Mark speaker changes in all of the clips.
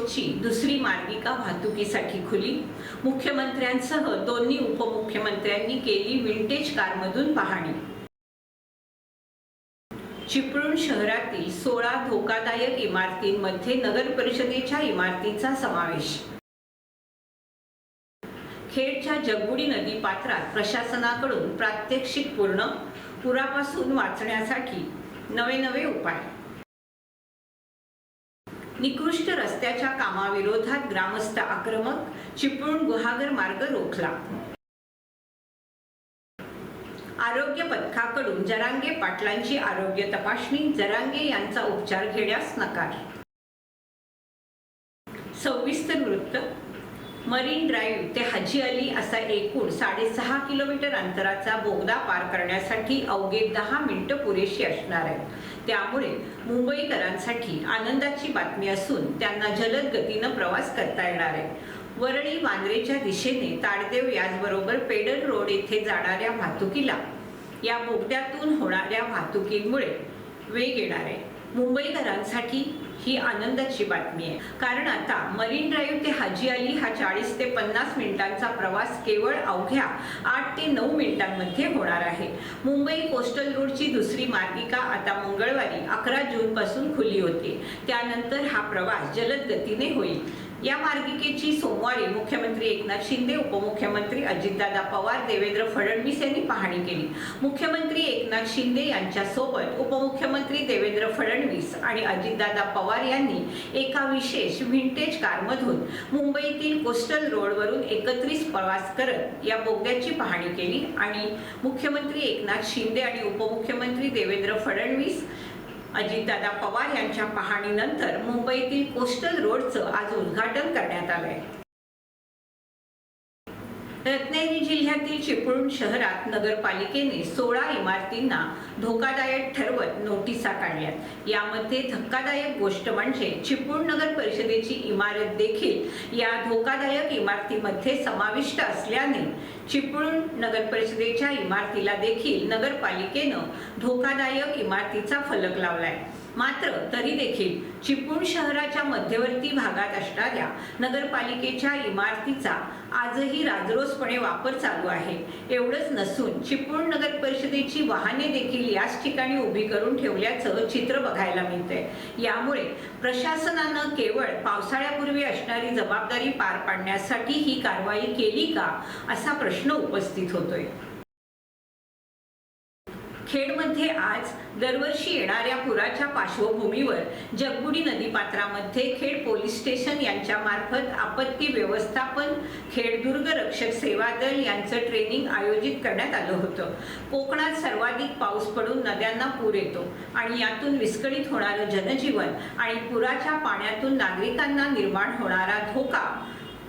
Speaker 1: रोडची दुसरी मार्गिका वाहतुकीसाठी खुली. मुख्यमंत्र्यांसह दोन्ही उपमुख्यमंत्र्यांनी केली विंटेज कारमधून पाहणी. चिपळूण शहरातील सोळा धोकादायक इमारतींमध्ये नगर परिषदेच्या इमारतीचा समावेश. खेडच्या जगबुडी नदी पात्रात प्रशासनाकडून प्रात्यक्षिक पूर्ण पुरापासून वाचण्यासाठी नवे नवे उपाय. निकृष्ट रस्त्याच्या कामाविरोधात ग्रामस्थ आक्रमक चिपळूण गुहागर मार्ग रोखला. आरोग्य पथकाकडून जरांगे पाटलांची आरोग्य तपासणी जरांगे यांचा उपचार घेण्यास नकार. सविस्तर वृत्त. मरीन ड्राईव्ह ते हाजी अली असा एकूण साडेसहा किलोमीटर अंतराचा बोगदा पार करण्यासाठी अवघे दहा मिनिटं पुरेशी असणार आहेत. त्यामुळे मुंबईकरांसाठी आनंदाची बातमी असून त्यांना जलद गतीनं प्रवास करता येणार आहे. वरळी वांद्रेच्या दिशेने ताडदेव याचबरोबर पेडल रोड येथे जाणाऱ्या वाहतुकीला या बोगद्यातून होणाऱ्या वाहतुकीमुळे वेग येणार आहे. मुंबईकरांसाठी ही आनंदाची बातमी आहे. कारण आता मरीन ड्राईव्ह ते हाजी अली हा चाळीस ते पन्नास मिनिटांचा प्रवास केवळ अवघ्या आठ ते नऊ मिनिटांमध्ये होणार आहे. मुंबई कोस्टल रोडची दुसरी मार्गिका आता मंगळवारी अकरा जूनपासून खुली होते. त्यानंतर हा प्रवास जलद गतीने होईल. या मार्गिकेची सोमवारी मुख्यमंत्री एकनाथ शिंदे उपमुख्यमंत्री अजितदादा पवार देवेंद्र फडणवीस यांनी पाहणी केली. मुख्यमंत्री एकनाथ शिंदे यांच्यासोबत उपमुख्यमंत्री देवेंद्र फडणवीस आणि अजितदादा पवार यांनी एका विशेष व्हिंटेज कारमधून मुंबईतील कोस्टल रोडवरून एकत्रित प्रवास करत या बोगद्याची पाहणी केली आणि मुख्यमंत्री एकनाथ शिंदे आणि उपमुख्यमंत्री देवेंद्र फडणवीस अजितदादा पवार यांच्या पाहणीनंतर मुंबईतील कोस्टल रोडचं आज उद्घाटन करण्यात आलंय. रत्नागिरी जिल्ह्यातील चिपळूण शहरात नगरपालिकेने सोळा इमारतींना धोकादायक ठरवत नोटिसा काढल्यात. यामध्ये धक्कादायक गोष्ट म्हणजे चिपळूण नगर परिषदेची इमारत देखील या धोकादायक इमारतीमध्ये समाविष्ट असल्याने चिपळूण नगर परिषदेच्या इमारतीला देखील नगरपालिकेनं धोकादायक इमारतीचा फलक लावलाय. मात्र तरी देखील चिपळूण शहराच्या मध्यवर्ती भागात असणाऱ्या नगरपालिकेच्या इमारतीचा आजही राजरोसपणे वापर चालू आहे. एवढंच नसून चिपळूण नगर परिषदेची वाहने देखील याच ठिकाणी उभी करून ठेवल्याचं चित्र बघायला मिळतंय. यामुळे प्रशासनानं केवळ पावसाळ्यापूर्वी असणारी जबाबदारी पार पाडण्यासाठी ही कारवाई केली का असा प्रश्न उपस्थित होतोय. खेडमध्ये आज दरवर्षी येणाऱ्या पुराच्या पार्श्वभूमीवर जगबुडी नदीपात्रामध्ये खेड पोलीस स्टेशन यांच्या मार्फत आपत्ती व्यवस्थापन खेडदुर्ग रक्षक सेवा दल यांचं ट्रेनिंग आयोजित करण्यात आलं होतं. कोकणात सर्वाधिक पाऊस पडून नद्यांना पूर येतो आणि यातून विस्कळीत होणारं जनजीवन आणि पुराच्या पाण्यातून नागरिकांना निर्माण होणारा धोका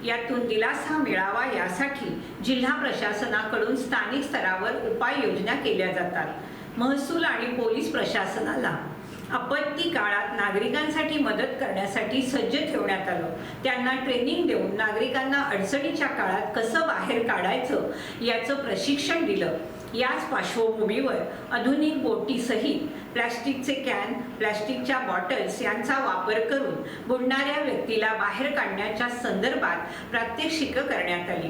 Speaker 1: यातून दिलासा मिळावा यासाठी जिल्हा प्रशासनाकडून स्थानिक स्तरावर उपाययोजना केल्या जातात. महसूल आणि पोलीस प्रशासनाला आपत्ती काळात नागरिकांसाठी मदत करण्यासाठी सज्ज ठेवण्यात आलं. त्यांना ट्रेनिंग देऊन नागरिकांना अडचणीच्या काळात कसं बाहेर काढायचं याचं प्रशिक्षण दिलं. याच पार्श्वभूमीवर आधुनिक बोटीसहित प्लॅस्टिकचे कॅन प्लॅस्टिकच्या बॉटल्स यांचा वापर करून बुडणाऱ्या व्यक्तीला बाहेर काढण्याच्या संदर्भात प्रात्यक्षिकं करण्यात आली.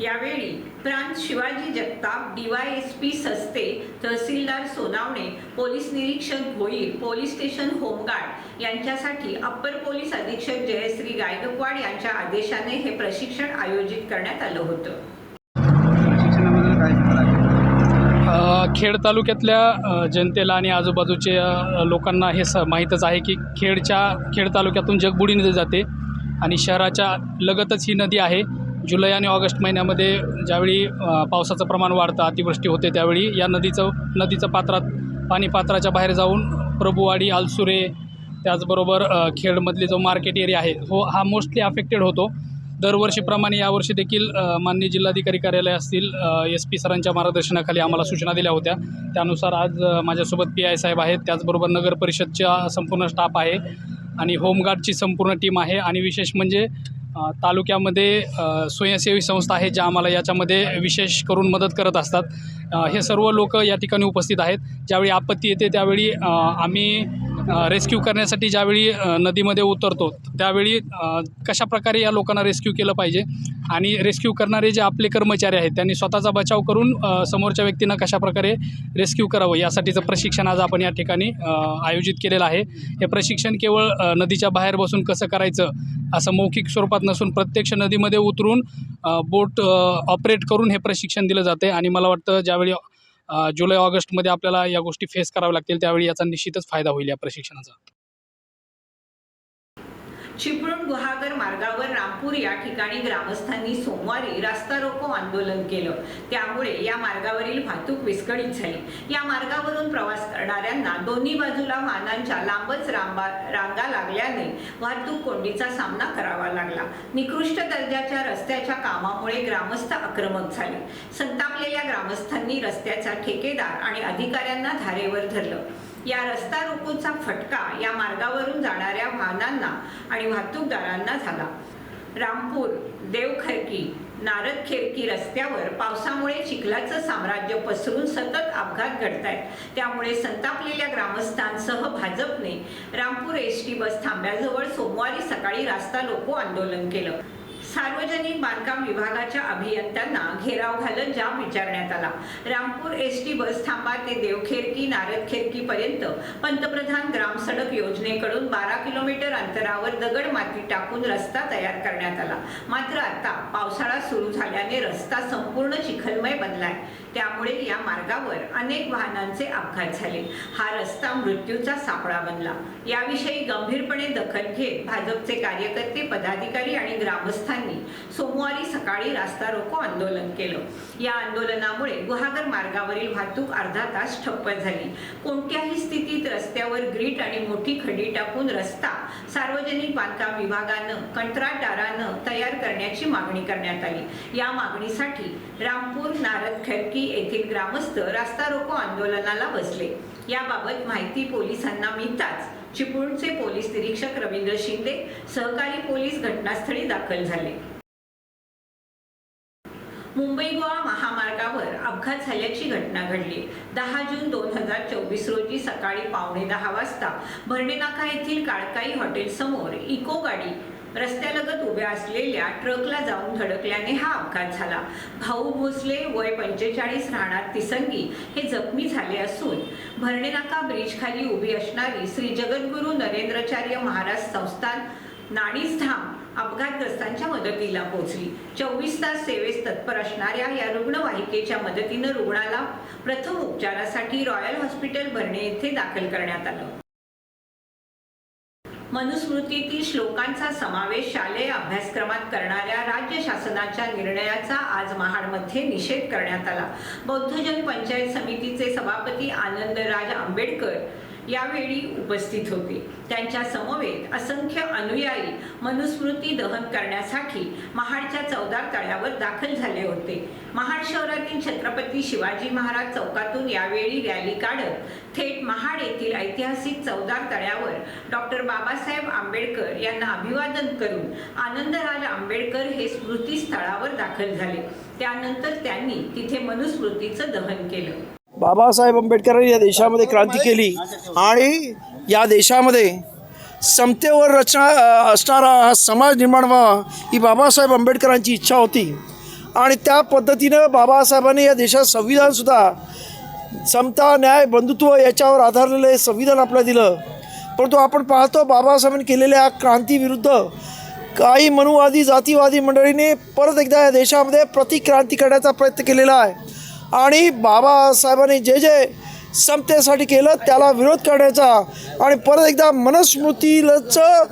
Speaker 1: यावेळी प्रांत शिवाजी जगताप डीवायएसपी सस्ते तहसीलदार सोनावणे पोलीस निरीक्षक Bhoir police station home guard यांच्यासाठी अप्पर पोलीस अधीक्षक जयश्री गायकवाड यांच्या आदेशाने हे प्रशिक्षण आयोजित करण्यात आलं होतं.
Speaker 2: खेड तालुक्यातल्या जनतेला आणि आजूबाजूच्या लोकांना हे स माहीतच आहे की खेडच्या खेड तालुक्यातून जगबुडी नदी जाते आणि शहराच्या लगतच ही नदी आहे. जुलै आणि ऑगस्ट महिन्यामध्ये ज्यावेळी पावसाचं प्रमाण वाढतं अतिवृष्टी होते त्यावेळी या नदीचं नदीचं पात्रात पाणी पात्राच्या बाहेर जाऊन प्रभुवाडी आलसुरे त्याचबरोबर खेडमधले जो मार्केट एरिया आहे हो हा मोस्टली अफेक्टेड होतो. दरवर्षीप्रमाणे यावर्षी देखील मान्य माननीय जिल्हाधिकारी कार्यालय असतील एस पी सरांच्या मार्गदर्शनाखाली आम्हाला सूचना दिल्या होत्या. त्यानुसार आज माझ्यासोबत पी आय साहेब आहेत त्याचबरोबर नगर परिषदच्या संपूर्ण स्टाफ आहे आणि होमगार्डची संपूर्ण टीम आहे आणि विशेष म्हणजे तालुक्यामध्ये स्वयंसेवी संस्था आहेत ज्या आम्हाला याच्यामध्ये विशेष करून मदत करत असतात. हे सर्व लोक या ठिकाणी उपस्थित आहेत. ज्यावेळी आपत्ती येते त्यावेळी आम्ही रेस्क्यू करण्यासाठी ज्यावेळी नदीमध्ये उतरतो त्यावेळी कशाप्रकारे या लोकांना रेस्क्यू केलं पाहिजे? आणि रेस्क्यू करणारे जे आपले कर्मचारी आहेत त्यांनी स्वतःचा बचाव करून समोरच्या व्यक्तींना कशाप्रकारे रेस्क्यू करावं? यासाठीचं प्रशिक्षण आज आपण या ठिकाणी आयोजित केलेलं आहे. हे प्रशिक्षण केवळ नदीच्या बाहेर बसून कसं करायचं असं मौखिक स्वरूपात नसून प्रत्यक्ष नदीमध्ये उतरून बोट ऑपरेट करून हे प्रशिक्षण दिलं जाते आणि मला वाटतं ज्यावेळी जुलै ऑगस्टमध्ये आपल्याला या गोष्टी फेस कराव्या लागतील त्यावेळी याचा निश्चितच फायदा होईल या प्रशिक्षणाचा.
Speaker 1: चिपळूण गुहागर मार्गावर रामपूर या ठिकाणी ग्रामस्थांनी सोमवारी रास्ता रोको आंदोलन केलं. त्यामुळे या मार्गावरील वाहतूक विस्कळीत झाली. या मार्गावरून प्रवास करणाऱ्यांना दोन्ही बाजूला वाहनांच्या लांबच रांबा रांगा लागल्याने वाहतूक कोंडीचा सामना करावा लागला. निकृष्ट दर्जाच्या रस्त्याच्या कामामुळे ग्रामस्थ आक्रमक झाले. संतापलेल्या ग्रामस्थांनी रस्त्याचा ठेकेदार आणि अधिकाऱ्यांना धारेवर धरलं. या रस्ता रोकोचा फटका या मार्गावरून जाणाऱ्या वाहनांना आणि वाहतूकदारांना झाला. रामपूर देवखरकी नारदखेरकी रस्त्यावर पावसामुळे चिखलाचं साम्राज्य पसरून सतत अपघात घडत आहेत त्यामुळे संतापलेल्या ग्रामस्थांसह भाजपने रामपूर एस टी बस थांब्याजवळ सोमवारी सकाळी रास्ता लोको आंदोलन केलं. सार्वजनिक बांधकाम विभागाच्या अभियंत्यांना घेराव घालत जाब विचारण्यात आला. रामपूर एस टी बस थांबा ते देवखेरकी नारदखेरकी पर्यंत पंतप्रधान ग्राम सडक योजनेकडून बारा किलोमीटर अंतरावर दगड माती टाकून रस्ता तयार करण्यात आला. मात्र आता पावसाळा सुरू झाल्याने रस्ता संपूर्ण चिखलमय बनलाय. त्यामुळे या मार्गावर अनेक वाहनांचे अपघात झाले. हा रस्ता मृत्यूचा सापळा बनला. याविषयी गंभीरपणे दखल घेत भाजपचे कार्यकर्ते पदाधिकारी आणि ग्रामस्थांनी सोमवारी सकाळी रास्ता रोको आंदोलन केलं. या आंदोलनामुळे गुहागर मार्गावरील वाहतूक अर्धा तास ठप्प झाली. कोणत्याही स्थितीत रस्त्यावर ग्रीट आणि मोठी खडी टाकून रस्ता सार्वजनिक बांधकाम विभागानं कंत्राटदारानं तयार करण्याची मागणी करण्यात आली. या मागणीसाठी रामपूर नारद खडकी येथील ग्रामस्थ रास्ता रोको आंदोलनाला बसले. याबाबत माहिती पोलिसांना मिळताच चिपळूणचे पोलीस निरीक्षक रवींद्र शिंदे सहकारी पोलीस घटनास्थळी दाखल झाले. मुंबई गोवा महामार्गावर अपघात झाल्याची घटना घडली. दहा जून दोन हजार चोवीस रोजी सकाळी पावणे दहा वाजता भरणेनाका येथील काळकाई हॉटेल समोर इको गाडी रस्त्यालगत उभ्या असलेल्या ट्रकला जाऊन धडकल्याने हा अपघात झाला. भाऊ भोसले वय पंचेचाळीस राहणार तिसंगी. हे जखमी झाले असून भरणेनाका ब्रिज खाली उभी असणारी श्री जगद्गुरू नरेंद्राचार्य महाराज संस्थान नाणीसधाम अपघातग्रस्तांच्या मदतीला पोहोचली. चोवीस तास सेवेस तत्पर असणाऱ्या या रुग्णवाहिकेच्या मदतीनं रुग्णाला प्रथम उपचारासाठी रॉयल हॉस्पिटल भरणे येथे दाखल करण्यात आलं. मनुस्मृतीतील श्लोकांचा समावेश शालेय अभ्यासक्रमात करणाऱ्या राज्य शासनाच्या निर्णयाचा आज महाडमध्ये निषेध करण्यात आला. बौद्धजन पंचायत समितीचे सभापती आनंदराज आंबेडकर यावेळी उपस्थित होते. त्यांच्या समवेत असंख्य अनुयायी मनुस्मृती दहन करण्यासाठी महाडच्या चौदार तळ्यावर दाखल झाले होते. महाड शहरातील छत्रपती शिवाजी महाराज चौकातून यावेळी रॅली काढत थेट महाड येथील ऐतिहासिक चौदार तळ्यावर डॉक्टर बाबासाहेब आंबेडकर यांना अभिवादन करून आनंदराज आंबेडकर हे स्मृतीस्थळावर दाखल झाले. त्यानंतर त्यांनी तिथे मनुस्मृतीचं दहन केलं.
Speaker 3: बाबासाहेब आंबेडकरांनी या देशामध्ये क्रांती केली आणि या देशामध्ये समतेवर रचना असणारा हा समाज निर्माण व्हावा ही बाबासाहेब आंबेडकरांची इच्छा होती. आणि त्या पद्धतीनं बाबासाहेबांनी या देशात संविधानसुद्धा समता न्याय बंधुत्व याच्यावर आधारलेलं हे संविधान आपल्याला दिलं. परंतु आपण पाहतो बाबासाहेबांनी केलेल्या क्रांतीविरुद्ध काही मनुवादी जातीवादी मंडळीने परत एकदा या देशामध्ये प्रतिक्रांती करण्याचा प्रयत्न केलेला आहे. आणि बाबासाहेबांनी जे जे समतेसाठी केलं त्याला विरोध करण्याचा आणि परत एकदा मनस्मृतीचं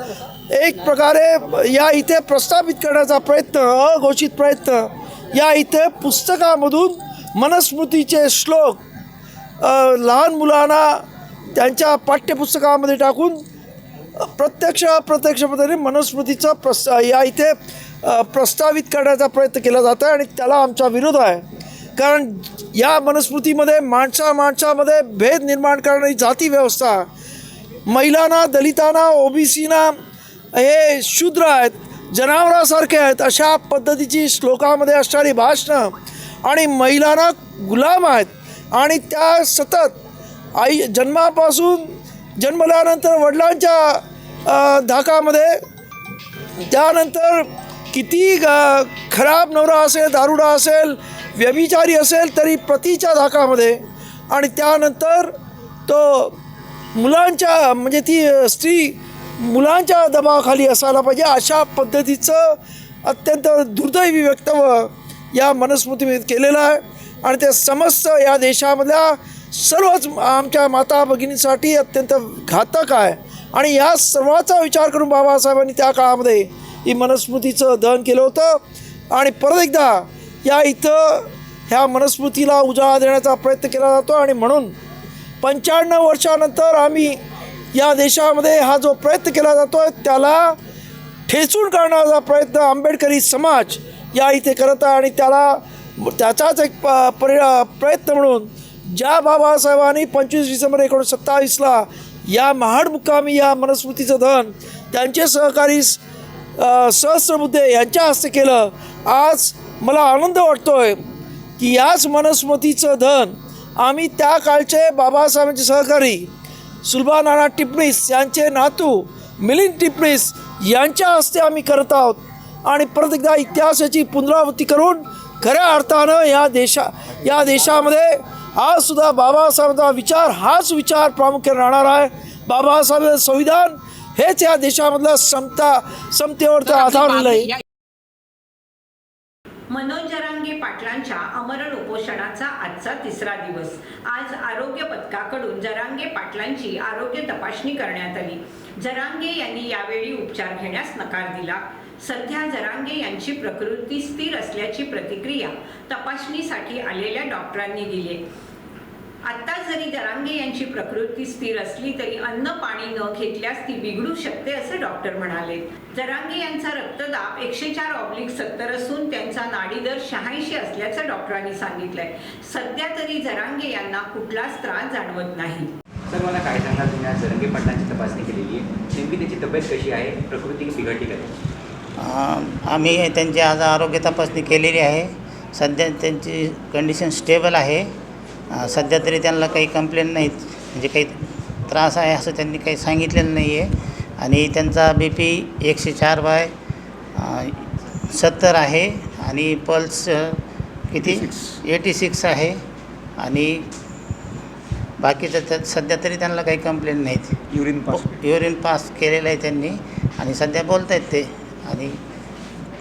Speaker 3: एक प्रकारे या इथे प्रस्थापित करण्याचा प्रयत्न अघोषित प्रयत्न या इथे पुस्तकामधून मनस्मृतीचे श्लोक लहान मुलांना त्यांच्या पाठ्यपुस्तकामध्ये टाकून प्रत्यक्ष अप्रत्यक्ष पद्धतीने मनुस्मृतीचा प्रस्ता या इथे प्रस्तावित करण्याचा प्रयत्न केला जातो आहे आणि त्याला आमचा विरोध आहे. कारण या मनुस्मृतीमध्ये माणसा माणसामध्ये भेद निर्माण करणारी जाती व्यवस्था महिलांना दलितांना ओबीसीना हे शूद्र आहेत जनावरासारखे आहेत अशा पद्धतीची श्लोकामध्ये असणारी भाषणं आणि महिलांना गुलाम आहेत. आणि त्या सतत आई जन्मापासून जन्मल्यानंतर वडिलांच्या धाकामध्ये त्यानंतर किती ग- खराब नवरा असेल दारुडा असेल व्यभिचारी असेल तरी पतीच्या धाकामध्ये. आणि त्यानंतर तो मुलांच्या म्हणजे ती स्त्री मुलांच्या दबावाखाली असायला पाहिजे अशा पद्धतीचं अत्यंत दुर्दैवी वक्तव्य या मनस्मृतीमध्ये केलेलं आहे. आणि ते समस्त या देशामधल्या सर्वच आमच्या माता भगिनींसाठी अत्यंत घातक आहे. आणि या सर्वाचा विचार करून बाबासाहेबांनी त्या काळामध्ये ही मनस्मृतीचं दहन केलं होतं. आणि परत एकदा या इथं ह्या मनस्मृतीला उजाळा देण्याचा प्रयत्न केला जातो आणि म्हणून पंच्याण्णव वर्षानंतर आम्ही या देशामध्ये हा जो प्रयत्न केला जातो आहे त्याला ठेचून काढण्याचा प्रयत्न आंबेडकरी समाज या इथे करत आहे आणि त्याला त्याचाच एक प परि प्रयत्न म्हणून ज्या बाबासाहेबांनी पंचवीस डिसेंबर एकोणीसशे सत्तावीसला या महाड मुक्कामी या मनस्मृतीचं धन त्यांचे सहकारी अ, सहस्त्रबुद्धे यांच्या हस्ते केलं आज मला आनंद वाटतो आहे की याच मनस्मृतीचं धन आम्ही त्या काळचे बाबासाहेबांचे सहकारी सुलभा नाना टिपणीस यांचे नातू मिलिंद टिपणीस यांच्या हस्ते आम्ही करत आहोत. आणि परत एकदा इतिहासाची पुनरावृत्ती करून खऱ्या अर्थानं या देशा या देशामध्ये आजसुद्धा बाबासाहेबांचा विचार हाच विचार प्रामुख्याने राहणार आहे. बाबासाहेब संविधान हेच या देशामधलं समता समतेवरचं आधारलेलं आहे
Speaker 1: मनोज जरांगे पाटलांच्या अमरण उपोषणाचा आजचा तिसरा दिवस. आज आरोग्य पथकाकडून जरांगे पाटलांची आरोग्य तपासणी करण्यात आली. जरांगे यांनी यावेळी उपचार घेण्यास नकार दिला. सध्या जरांगे यांची प्रकृती स्थिर असल्याची प्रतिक्रिया तपासणीसाठी आलेल्या डॉक्टरांनी दिली. आता जरी जरांगे यांची प्रकृती स्थिर असली तरी अन्न पाणी न घेतल्यास ती बिघडू शकते असे डॉक्टर म्हणाले. जरांगे यांचा रक्तदाब एकशे चार ऑब्लिक सत्तर असून त्यांचा नाडी दर शहाऐंशी असल्याचं डॉक्टरांनी सांगितलंय. सध्या तरी जरांगे यांना कुठलाच त्रास जाणवत नाही.
Speaker 4: सर मला काय सांगाल? तुम्ही आज जरंगे पाटलांची तपासणी केलेली आहे. नेमकी त्याची तब्येत कशी आहे? प्रकृती बिघडली का
Speaker 5: आम्ही त्यांची आज आरोग्य तपासणी केलेली आहे. सध्या त्यांची कंडिशन स्टेबल आहे. सध्या तरी त्यांना काही कंप्लेंट नाहीत. म्हणजे काही त्रास आहे असं त्यांनी काही सांगितलेलं नाही आहे आणि त्यांचा बी पी एकशे चार बाय सत्तर आहे. आणि पल्स किती? Eighty six. आहे. आणि बाकीचं त्यात सध्या तरी त्यांना काही कंप्लेंट नाहीत.
Speaker 6: युरिन पास
Speaker 5: युरिन पास केलेलं आहे त्यांनी. आणि सध्या बोलत आहेत ते. आणि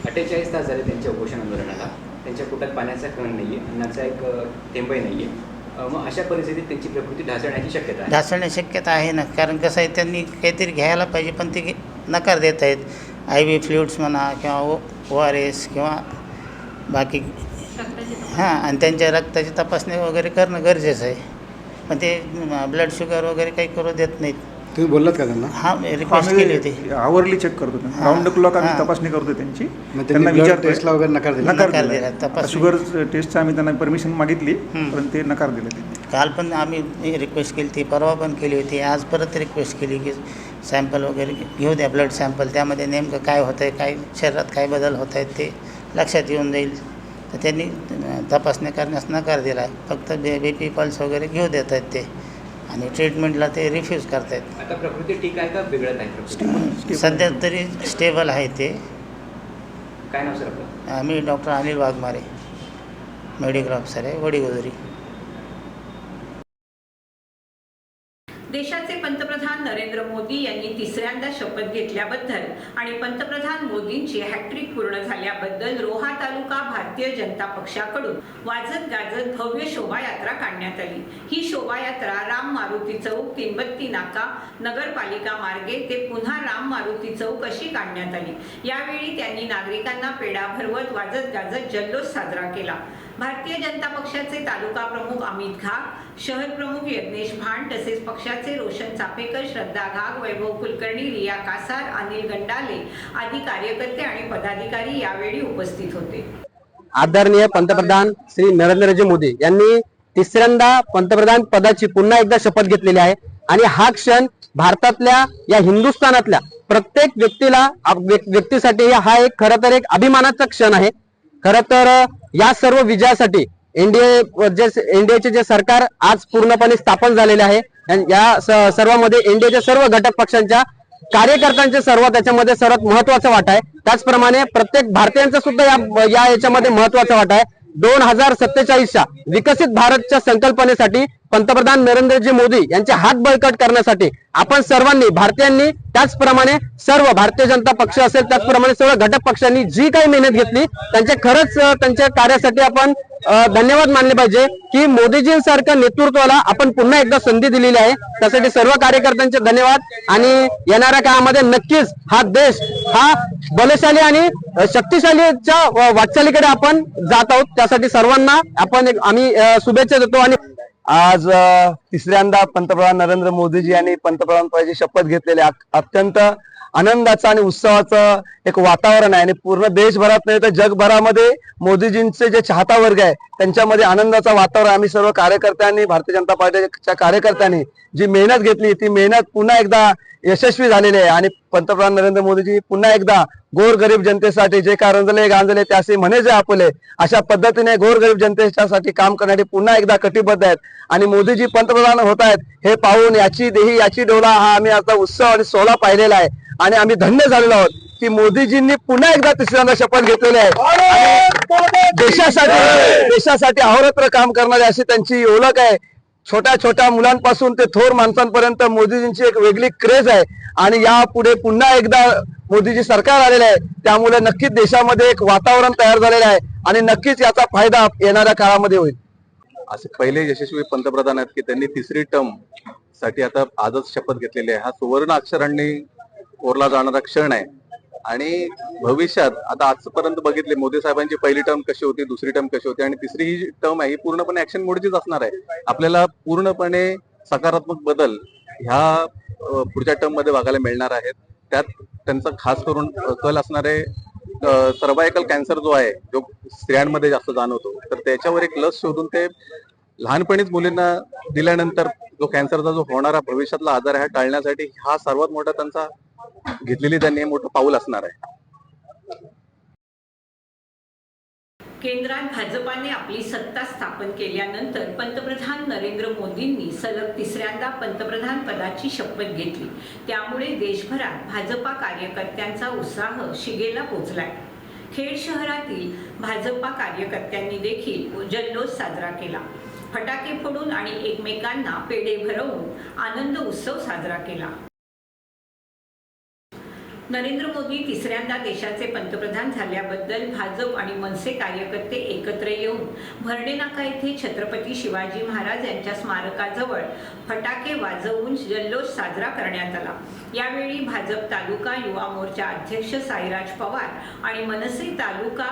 Speaker 4: अठ्ठेचाळीस तास झाले त्यांच्या उपोषण आंदोलनाला त्यांच्या पोटात पाण्याचा कण नाही आहे अन्नाचा एक अ, थेंबही नाही आहे मग अशा परिस्थितीत त्यांची प्रकृती ढासळण्याची शक्यता आहे.
Speaker 5: ढासळण्याची शक्यता आहे ना. कारण कसं आहे त्यांनी काहीतरी घ्यायला पाहिजे पण ते नकार देत आहेत. आय व्ही फ्लुइड्स म्हणा किंवा ओ ओ आर एस किंवा बाकी हां आणि त्यांच्या रक्ताची तपासणी वगैरे करणं गरजेचं आहे. पण ते ब्लड शुगर वगैरे काही करू देत नाहीत.
Speaker 6: तुम्ही बोललात का त्यांना?
Speaker 5: हां रिक्वेस्ट केली होती.
Speaker 6: आवरली चेक करतो
Speaker 5: हा.
Speaker 6: राऊंड क्लॉक आम्ही
Speaker 5: हा.
Speaker 6: तपासणी करतो त्यांची.
Speaker 7: मग त्यांनी blood test ला वगैरे नकार दिला?
Speaker 6: नकार
Speaker 5: नकार
Speaker 6: दिला.
Speaker 5: तपासणी.
Speaker 6: शुगर टेस्टचं आम्ही त्यांना परमिशन मागितली. पण ते नकार दिले त्यांनी.
Speaker 5: काल पण आम्ही रिक्वेस्ट केली ती परवा पण केली होती. आज परत रिक्वेस्ट केली की सॅम्पल वगैरे घेऊ द्या ब्लड सॅम्पल त्यामध्ये नेमकं काय होतं आहे काय शरीरात काय बदल होत आहेत ते लक्षात येऊन जाईल. तर त्यांनी अं, तपासण्या करण्यास नकार दिला. आहे फक्त बे बी पी पल्स वगैरे घेऊ देत आहेत ते. आणि ट्रीटमेंटला ते रिफ्यूज करतायत.
Speaker 4: आता प्रकृती ठीक आहे का? बिघडत आहे प्रकृती?
Speaker 5: सध्या तरी स्टेबल आहे ते.
Speaker 4: काय नाव सर आपलं?
Speaker 5: आम्ही doctor Anil Waghmare medical officer आहे वडीगोदरी
Speaker 1: देशाचे पंतप्रधान नरेंद्र मोदी यांनी तिसऱ्यांदा शपथ घेतल्याबद्दल आणि पंतप्रधान मोदींची हॅट्रिक पूर्ण झाल्याबद्दल रोहा तालुका भारतीय जनता पक्षाकडून वाजत गाजत भव्य शोभायात्रा काढण्यात आली. ही शोभायात्रा राम मारुती चौक तीनबत्ती नाका नगरपालिका मार्गे ते पुन्हा राम मारुती चौक अशी काढण्यात आली. यावेळी त्यांनी नागरिकांना पेढा भरवत वाजत गाजत जल्लोष साजरा केला. भारतीय जनता पक्षाचे तालुका प्रमुख अमित घाग शहर प्रमुख यज्ञेश भांड तसेच पक्षाचे रोशन चापेकर श्रद्धा वैभव कुलकर्णी रिया कासार अनिल गंडाले आदी कार्यकर्ते आणि पदाधिकारी यावेळी उपस्थित होते.
Speaker 8: आदरणीय पंतप्रधान श्री नरेंद्रजी मोदी यांनी तिसऱ्यांदा पंतप्रधान पदाची पुन्हा एकदा शपथ घेतलेली आहे. आणि हा क्षण भारतातल्या या हिंदुस्थानातल्या प्रत्येक व्यक्तीला व्यक्तीसाठी हा एक खर तर एक अभिमानाचा क्षण आहे. खरं तर या सर्व विजयासाठी एनडीए जे एनडीएचे जे सरकार आज पूर्णपणे स्थापन झालेले आहे. या सर्वामध्ये सर्वांमध्ये एनडीएच्या सर्व घटक पक्षांच्या कार्यकर्त्यांचे सर्व त्याच्यामध्ये सर्वात महत्त्वाचा वाटा आहे. त्याचप्रमाणे प्रत्येक भारतीयांचा सुद्धा या याच्यामध्ये महत्त्वाचा वाटा आहे. दोन हजार सत्तेचाळीसच्या विकसित भारतच्या संकल्पनेसाठी पंतप्रधान नरेंद्रजी मोदी यांचे हात बळकट करण्यासाठी आपण सर्वांनी भारतीयांनी त्याचप्रमाणे सर्व भारतीय जनता पक्ष असेल त्याचप्रमाणे सर्व घटक पक्षांनी जी काही मेहनत घेतली त्यांच्या खरंच त्यांच्या कार्यासाठी आपण धन्यवाद मानले पाहिजे की मोदीजींसारख्या नेतृत्वाला आपण पुन्हा एकदा संधी दिलेली आहे. त्यासाठी सर्व कार्यकर्त्यांचे धन्यवाद आणि येणाऱ्या काळामध्ये नक्कीच हा देश हा बलशाली आणि शक्तिशालीच्या वाटचालीकडे आपण जात आहोत. त्यासाठी सर्वांना आपण एक- आम्ही शुभेच्छा देतो आणि
Speaker 9: आज तिसऱ्यांदा पंतप्रधान नरेंद्र मोदीजी यांनी पंतप्रधान पदाची शपथ घेतलेली अत्यंत आनंदाचं आणि उत्सवाचं एक वातावरण आहे. आणि पूर्ण देशभरात नाही तर जगभरामध्ये मोदीजींचे जे चाहता वर्ग आहे त्यांच्यामध्ये आनंदाचं वातावरण आम्ही सर्व कार्यकर्त्यांनी भारतीय जनता पार्टीच्या कार्यकर्त्यांनी जी मेहनत घेतली ती मेहनत पुन्हा एकदा यशस्वी झालेली आहे. आणि पंतप्रधान नरेंद्र मोदीजी पुन्हा एकदा गोरगरीब जनतेसाठी जे का रंजले गांजले त्याचे म्हणे जे आपले अशा पद्धतीने गोरगरीब जनतेच्यासाठी काम करण्यासाठी पुन्हा एकदा कटिबद्ध आहेत. आणि मोदीजी पंतप्रधान होत आहेत हे पाहून याची देही याची डोला हा आम्ही आता उत्सव आणि सोहळा पाहिलेला आहे. आणि आम्ही धन्य झालेलो आहोत की मोदीजींनी पुन्हा एकदा तिसऱ्यांदा शपथ घेतलेली आहे. आणि देशासाठी देशासाठी अहोरात्र काम करणारी अशी त्यांची ओळख आहे. छोट्या छोट्या मुलांपासून ते थोर माणसांपर्यंत मोदीजींची एक वेगळी क्रेज आहे. आणि यापुढे पुन्हा एकदा मोदीजी सरकार आलेलं आहे. त्यामुळे नक्कीच देशामध्ये एक वातावरण तयार झालेलं आहे. आणि नक्कीच याचा फायदा येणाऱ्या काळामध्ये होईल.
Speaker 10: असे पहिले यशस्वी पंतप्रधान आहेत की त्यांनी तिसरी टर्मसाठी आता आजच शपथ घेतलेली आहे. हा सुवर्ण अक्षरांनी कोरला जाणारा क्षण आहे. आणि भविष्यात आता आजपर्यंत बघितले मोदी साहेबांची पहिली टर्म कशी होती दुसरी टर्म कशी होती आणि तिसरी ही टर्म आहे ही पूर्णपणे ऍक्शन मोडचीच असणार आहे. आपल्याला पूर्णपणे सकारात्मक बदल ह्या पुढच्या टर्ममध्ये बघायला मिळणार आहेत. त्यात त्यांचा खास करून कल असणारे सर्वायकल कॅन्सर जो आहे जो स्त्रियांमध्ये जास्त जाणवतो. तर त्याच्यावर एक लस शोधून ते लहानपणीच मुलींना दिल्यानंतर जो कॅन्सरचा जो होणारा भविष्यातला आजार आहे हा टाळण्यासाठी हा सर्वात मोठा त्यांचा घेतलेली त्यांनी हे मोठं पाऊल असणार आहे.
Speaker 1: केंद्रात भाजपाने आपली सत्ता स्थापन केल्यानंतर पंतप्रधान नरेंद्र मोदींनी सलग तिसऱ्यांदा पंतप्रधान पदाची शपथ घेतली. त्यामुळे देशभरात भाजपा कार्यकर्त्यांचा उत्साह शिगेला पोचलाय. खेड शहरातील भाजपा कार्यकर्त्यांनी देखील जल्लोष साजरा केला. फटाके फोडून आणि एकमेकांना पेढे भरवून आनंद उत्सव साजरा केला. नरेंद्र मोदी तिसऱ्यांदा देशाचे पंतप्रधान झाल्याबद्दल भाजप आणि मनसे कार्यकर्ते एकत्र येऊन भरडेनाका येथे छत्रपती शिवाजी महाराज यांच्या स्मारकाजवळ फटाके वाजवून जल्लोष साजरा करण्यात आला. यावेळी भाजप तालुका युवा मोर्चा अध्यक्ष साईराज पवार आणि मनसे तालुका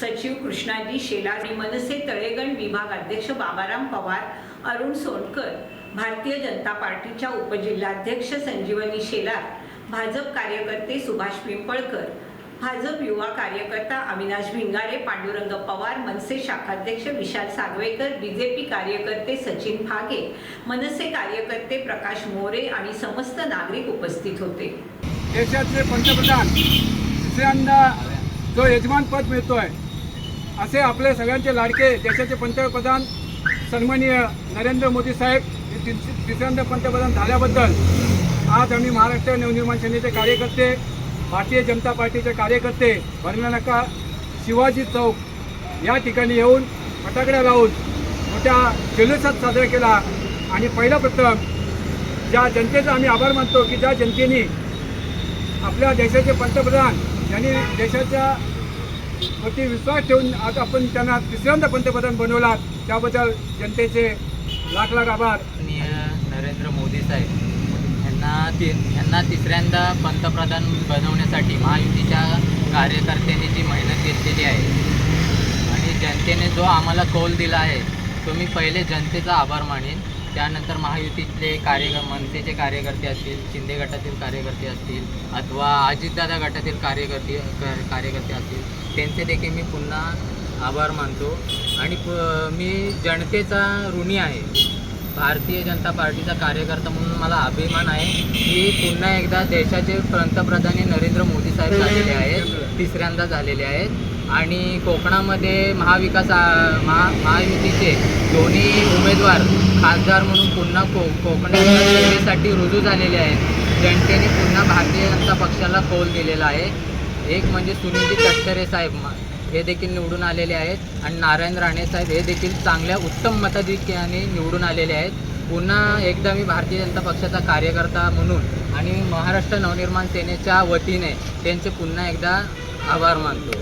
Speaker 1: सचिव कृष्णाजी शेलार आणि मनसे तळेगण विभाग अध्यक्ष बाबाराम पवार अरुण सोनकर भारतीय जनता पार्टीच्या उपजिल्हाध्यक्ष संजीवनी शेलार भाजप कार्यकर्ते सुभाष पिंपळकर भाजप युवा कार्यकर्ता अविनाश भिंगारे पांडुरंग पवार मनसे शाखाध्यक्ष विशाल सागवेकर बीजेपी कार्यकर्ते सचिन फागे मनसे कार्यकर्ते प्रकाश मोरे आणि समस्त नागरिक उपस्थित होते.
Speaker 11: देशाचे पंतप्रधान दुसऱ्यांदा जो यजमान पद मिळतोय असे आपले सगळ्यांचे लाडके देशाचे पंतप्रधान सन्माननीय नरेंद्र मोदी साहेब हे तिस- तिसऱ्यांदा पंतप्रधान झाल्याबद्दल आज आम्ही महाराष्ट्र नवनिर्माण सेनेचे कार्यकर्ते भारतीय जनता पार्टीचे कार्यकर्ते नाका शिवाजी चौक या ठिकाणी येऊन फटाकड्या लावून मोठ्या जल्लोषात साजरा केला. आणि पहिला प्रथम ज्या जनतेचा आम्ही आभार मानतो की ज्या जनतेने आपल्या देशाचे पंतप्रधान यांनी देशाच्या वरती विश्वास ठेवून आज आपण त्यांना तिसऱ्यांदा पंतप्रधान बनवला त्याबद्दल जनतेचे लाख लाख आभार.
Speaker 12: नरेंद्र मोदी साहेब. यांना ति यांना तिसऱ्यांदा पंतप्रधान बनवण्यासाठी महायुतीच्या कार्यकर्त्यांनी जी मेहनत घेतलेली आहे आणि जनतेने जो आम्हाला कौल दिला आहे तो मी पहिले जनतेचा आभार मानेन. त्यानंतर महायुतीतले कार्य मनसेचे कार्यकर्ते असतील शिंदे गटातील कार्यकर्ते असतील अथवा अजितदादा गटातील कार्यकर्ते कार्यकर्ते असतील त्यांचे देखील मी पुन्हा आभार मानतो. आणि मी जनतेचा ऋणी आहे. भारतीय जनता पार्टीचा कार्यकर्ता म्हणून मला अभिमान आहे की पुन्हा एकदा देशाचे पंतप्रधान नरेंद्र मोदी साहेब झालेले आहेत तिसऱ्यांदा झालेले आहेत. आणि कोकणामध्ये महाविकास महा महायुतीचे दोन्ही उमेदवार खासदार म्हणून पुन्हा को कोकणासाठी रुजू झालेले आहेत. जनतेने पुन्हा भारतीय जनता पक्षाला कौल दिलेला आहे. एक म्हणजे सुनीलजी तटकरे साहेब हे देखील निवडून आलेले आहेत. आणि नारायण राणे साहेब हे देखील चांगल्या उत्तम मताधिक्याने निवडून आलेले आहेत. पुन्हा एकदा मी भारतीय जनता पक्षाचा कार्यकर्ता म्हणून आणि महाराष्ट्र नवनिर्माण सेनेच्या वतीने त्यांचे पुन्हा एकदा आभार मानतो.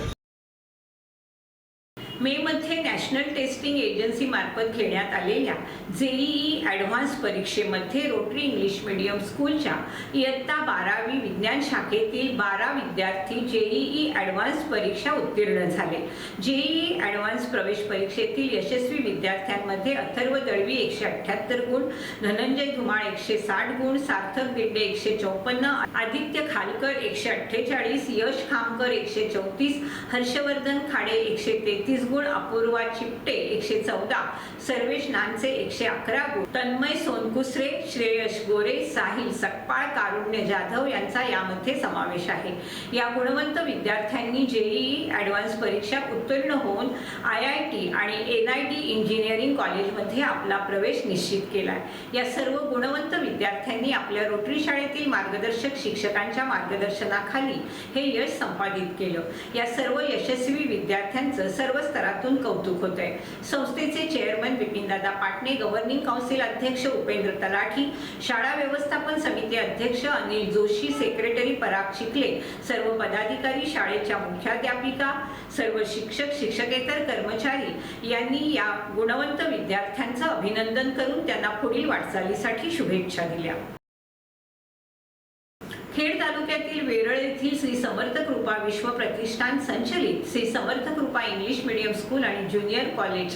Speaker 1: मे मध्ये नॅशनल टेस्टिंग एजन्सी मार्फत घेण्यात आलेल्या जेईई ॲडव्हान्स परीक्षेमध्ये रोटरी इंग्लिश मीडियम स्कूलच्या इयत्ता बारावी विज्ञान शाखेतील बारा विद्यार्थी जेईई ॲडव्हान्स परीक्षा उत्तीर्ण झाले. जेईई ॲडव्हान्स प्रवेश परीक्षेतील यशस्वी विद्यार्थ्यांमध्ये अथर्व दळवी एकशे अठ्ठ्याहत्तर गुण धनंजय धुमाळ एकशे साठ गुण सार्थक दिंडे एकशे चौपन्न आदित्य खालकर एकशे अठ्ठेचाळीस यश खामकर एकशे चौतीस हर्षवर्धन खाडे एकशे तेहतीस गुण अपूर्वा चिपटे एकशे चौदा सर्वेश नानसे एकशे अकरा गुण तन्मय सोनकुसरे श्रेयश गोरे साहिल सकपाळ कारुण्य जाधव यांचा यामध्ये समावेश आहे. या गुणवंत विद्यार्थ्यांनी जेईई ॲडव्हान्स परीक्षा उत्तीर्ण होऊन आय आय टी आणि एन आय टी इंजिनिअरिंग कॉलेजमध्ये आपला प्रवेश निश्चित केला आहे या सर्व गुणवंत विद्यार्थ्यांनी आपल्या रोटरी शाळेतील मार्गदर्शक शिक्षकांच्या मार्गदर्शनाखाली हे यश संपादित केलं. या सर्व यशस्वी विद्यार्थ्यांचं सर्व स्तरातून कौतुक होत आहे संस्थेचे chairman Bipindada Patane governing council अध्यक्ष उपेंद्र तलाठी शाळा व्यवस्थापन समिती अध्यक्ष अनिल जोशी सेक्रेटरी पराग चिखले सर्व पदाधिकारी शाळेच्या मुख्याध्यापिका सर्व शिक्षक शिक्षकेतर कर्मचारी यांनी या गुणवंत विद्यार्थ्यांचं अभिनंदन करून त्यांना पुढील वाटचालीसाठी शुभेच्छा दिल्या. खेड तालुक्यातील वेरळ येथील श्री समर्थ कृपा विश्व प्रतिष्ठान संचलित Shri Samarth Krupa English medium school आणि ज्युनियर कॉलेज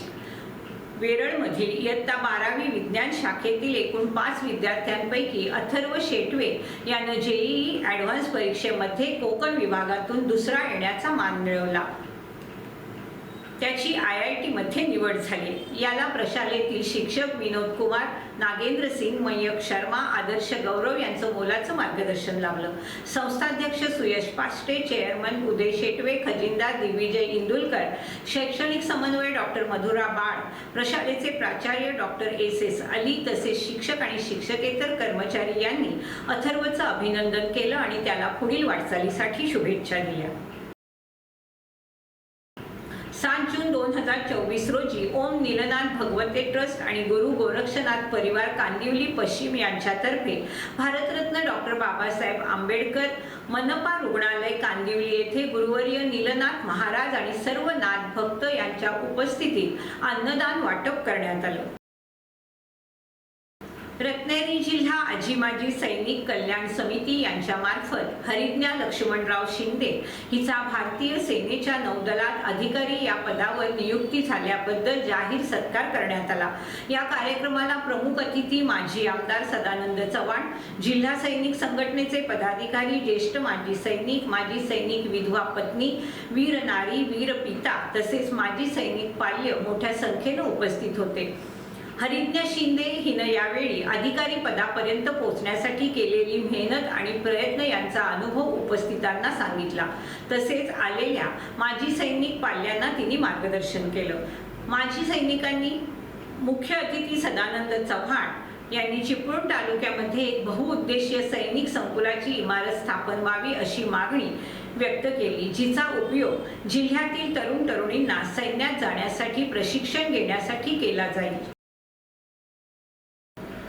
Speaker 1: वेरळमधील इयत्ता बारावी विज्ञान शाखेतील एकूण पाच विद्यार्थ्यांपैकी अथर्व शेटवे यानं जेईई ॲडव्हान्स परीक्षेमध्ये कोकण विभागातून दुसरा येण्याचा मान मिळवला. त्याची आय आय टीमध्ये निवड झाली. याला प्रशालेतील शिक्षक विनोद कुमार नागेंद्र सिंग मयक शर्मा आदर्श गौरव यांचं मोलाचं मार्गदर्शन लाभलं. संस्थाध्यक्ष सुयश पाष्टे चेअरमन उदय शेटवे खजिनदार दिग्विजय इंदुलकर शैक्षणिक समन्वय डॉक्टर मधुरा बाळ प्रशालेचे प्राचार्य डॉक्टर एस एस अली तसेच शिक्षक आणि शिक्षकेतर कर्मचारी यांनी अथर्वचं अभिनंदन केलं आणि त्याला पुढील वाटचालीसाठी शुभेच्छा दिल्या सात जून दोन हजार चोवीस रोजी ओम नीलनाथ भगवते ट्रस्ट आणि गुरु गोरक्षनाथ परिवार कांदिवली पश्चिम यांच्यातर्फे भारतरत्न डॉक्टर बाबासाहेब आंबेडकर मनपा रुग्णालय कांदिवली येथे गुरुवर्य नीलनाथ महाराज आणि सर्व नाथ भक्त यांच्या उपस्थितीत अन्नदान वाटप करण्यात आलं. रत्नागिरी जिल्हा आजी माजी सैनिक कल्याण समिती यांच्या मार्फत हरिज्ञा लक्ष्मणराव शिंदे हिचा भारतीय सेनेच्या नौदलात अधिकारी या पदावर नियुक्ती झाल्याबद्दल जाहीर सत्कार करण्यात आला. या कार्यक्रमाला प्रमुख अतिथी माजी आमदार सदानंद चव्हाण जिल्हा सैनिक संघटनेचे पदाधिकारी ज्येष्ठ माजी सैनिक माजी सैनिक विधवा पत्नी वीर नारी वीर पिता तसेच माजी सैनिक पाल्य मोठ्या संख्येनं उपस्थित होते. हरिज्ञा शिंदे हिनं यावेळी अधिकारी पदापर्यंत पोहोचण्यासाठी केलेली मेहनत आणि प्रयत्न यांचा अनुभव उपस्थितांना सांगितला. तसेच आलेल्या माजी सैनिक पाल्यांना तिने मार्गदर्शन केलं. माजी सैनिकांनी मुख्य अतिथी सदानंद चव्हाण यांनी चिपळूण तालुक्यामध्ये एक बहुउद्देशीय सैनिक संकुलाची इमारत स्थापन व्हावी अशी मागणी व्यक्त केली जिचा उपयोग जिल्ह्यातील तरुण तरुणींना सैन्यात जाण्यासाठी प्रशिक्षण घेण्यासाठी केला जाईल.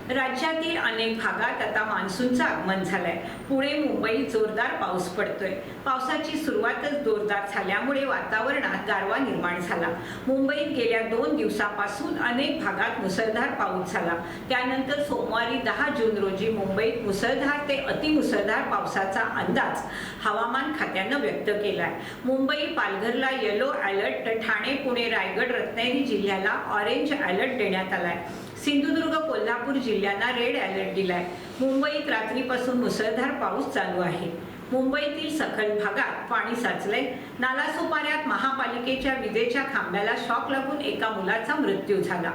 Speaker 1: राज्यातील अनेक भागात आता मान्सूनचं आगमन झालंय. पुणे मुंबईत जोरदार पाऊस पडतोय. पावसाची सुरुवातच जोरदार झाल्यामुळे वातावरणात गारवा निर्माण झाला. मुंबईत गेल्या दोन दिवसापासून अनेक भागात मुसळधार पाऊस झाला. त्यानंतर सोमवारी दहा जून रोजी मुंबईत मुसळधार ते अतिमुसळधार पावसाचा अंदाज हवामान खात्यानं व्यक्त केलाय. मुंबई पालघरला येलो अलर्ट तर ठाणे पुणे रायगड रत्नागिरी जिल्ह्याला ऑरेंज अलर्ट देण्यात आलाय. सिंधुदुर्ग कोल्हापूर जिल्ह्यांना रेड अलर्ट दिलाय. मुंबईत रात्रीपासून मुसळधार पाऊस चालू आहे. मुंबईतील सखल भागात पाणी साचलंय. नालासोपाऱ्यात महापालिकेच्या विजेच्या खांब्याला शॉक लागून एका मुलाचा मृत्यू झाला.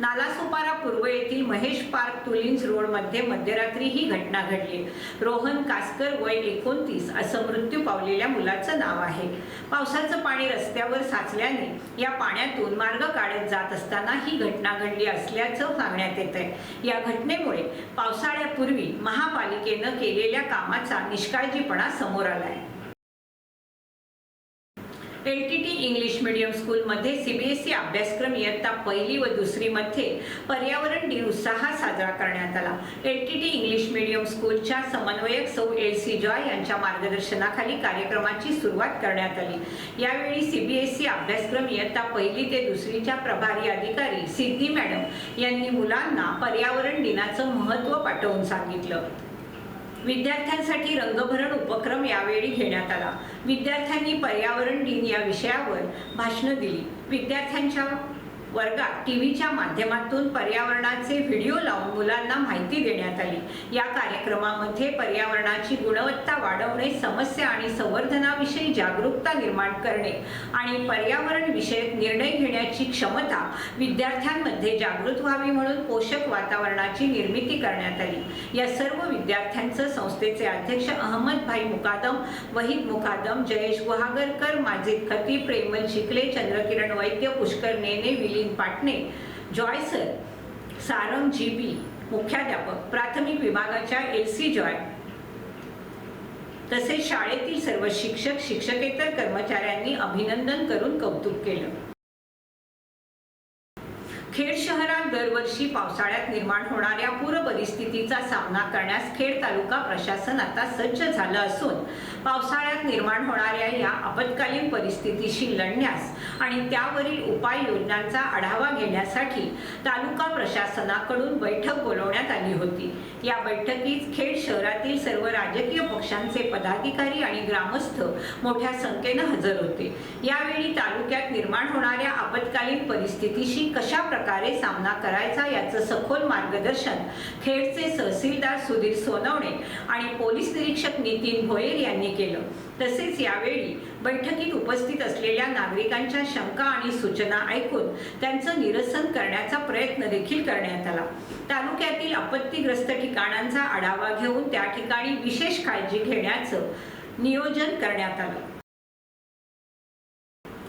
Speaker 1: नालासोपारा पूर्व येथील महेश पार्क तुलिन्स रोडमध्ये मध्यरात्री ही घटना घडली. रोहन कासकर वय एकोणतीस असं मृत्यू पावलेल्या मुलाचं नाव आहे. पावसाचं पाणी रस्त्यावर साचल्याने या पाण्यातून मार्ग काढत जात असताना ही घटना घडली असल्याचं सांगण्यात येत आहे या घटनेमुळे पावसाळ्यापूर्वी महापालिकेनं केलेल्या कामाचा निष्काळजीपणा समोर आला आहे L T T English medium स्कूलमध्ये सीबीएसई अभ्यासक्रम इयत्ता पहिली व दुसरीमध्ये पर्यावरण दिन उत्साहात साजरा करण्यात आला. L T T English medium स्कूलच्या समन्वयक सौ एल सी जॉय यांच्या मार्गदर्शनाखाली कार्यक्रमाची सुरुवात करण्यात आली. यावेळी सीबीएसई अभ्यासक्रम इयत्ता पहिली ते दुसरीच्या प्रभारी अधिकारी सिद्धी मॅडम यांनी मुलांना पर्यावरण दिनाचं महत्त्व पाठवून सांगितलं. विद्यार्थ्यांसाठी रंगभरण उपक्रम यावेळी घेण्यात आला. विद्यार्थ्यांनी पर्यावरण दिन या विषयावर भाषणं दिली. विद्यार्थ्यांच्या वर्गात टी व्हीच्या माध्यमातून पर्यावरणाचे व्हिडिओ लावून मुलांना माहिती देण्यात आली. या कार्यक्रमामध्ये पर्यावरणाची गुणवत्ता वाढवणे समस्या आणि संवर्धनाविषयी जागरूकता निर्माण करणे आणि पर्यावरण विषयक निर्णय घेण्याची क्षमता विद्यार्थ्यांमध्ये जागृत व्हावी म्हणून पोषक वातावरणाची निर्मिती करण्यात आली. या सर्व विद्यार्थ्यांचं संस्थेचे अध्यक्ष अहमद भाई मुकादम वहीद मुकादम जयेश गुहागरकर माजिद खती प्रेमल शिकले चंद्रकिरण वैद्य पुष्कर नेने विलीन पाटणे जॉयसर सारंग जी बी मुख्याध्यापक प्राथमिक विभागाच्या एल सी जॉय तसेच शाळेतील सर्व शिक्षक शिक्षकेतर कर्मचाऱ्यांनी अभिनंदन करून कौतुक केलं. खेड शहरात दरवर्षी पावसाळ्यात निर्माण होणाऱ्या पूर परिस्थितीचा सामना करण्यास खेड तालुका प्रशासन आता सज्ज झालं असून पावसाळ्यात निर्माण होणाऱ्या या आपत्कालीन परिस्थितीशी लढण्यास आणि त्यावरील उपाययोजनांचा आढावा घेण्यासाठी तालुका प्रशासनाकडून बैठक बोलवण्यात आली होती. या बैठकीत खेड शहरातील सर्व राजकीय पक्षांचे पदाधिकारी आणि ग्रामस्थ मोठ्या संख्येनं हजर होते. यावेळी तालुक्यात निर्माण होणाऱ्या आपत्कालीन परिस्थितीशी कशा प्रकारे सामना करायचा याचं सखोल मार्गदर्शन खेडचे तहसीलदार सुधीर सोनवणे आणि पोलीस निरीक्षक नितीन भोयर यांनी केलं. तसेच यावेळी बैठकीत उपस्थित असलेल्या नागरिकांच्या शंका आणि सूचना ऐकून त्यांचं निरसन करण्याचा प्रयत्न देखील करण्यात आला. तालुक्यातील आपत्तीग्रस्त ठिकाणांचा आढावा घेऊन त्या ठिकाणी विशेष काळजी घेण्याचं नियोजन करण्यात आलं.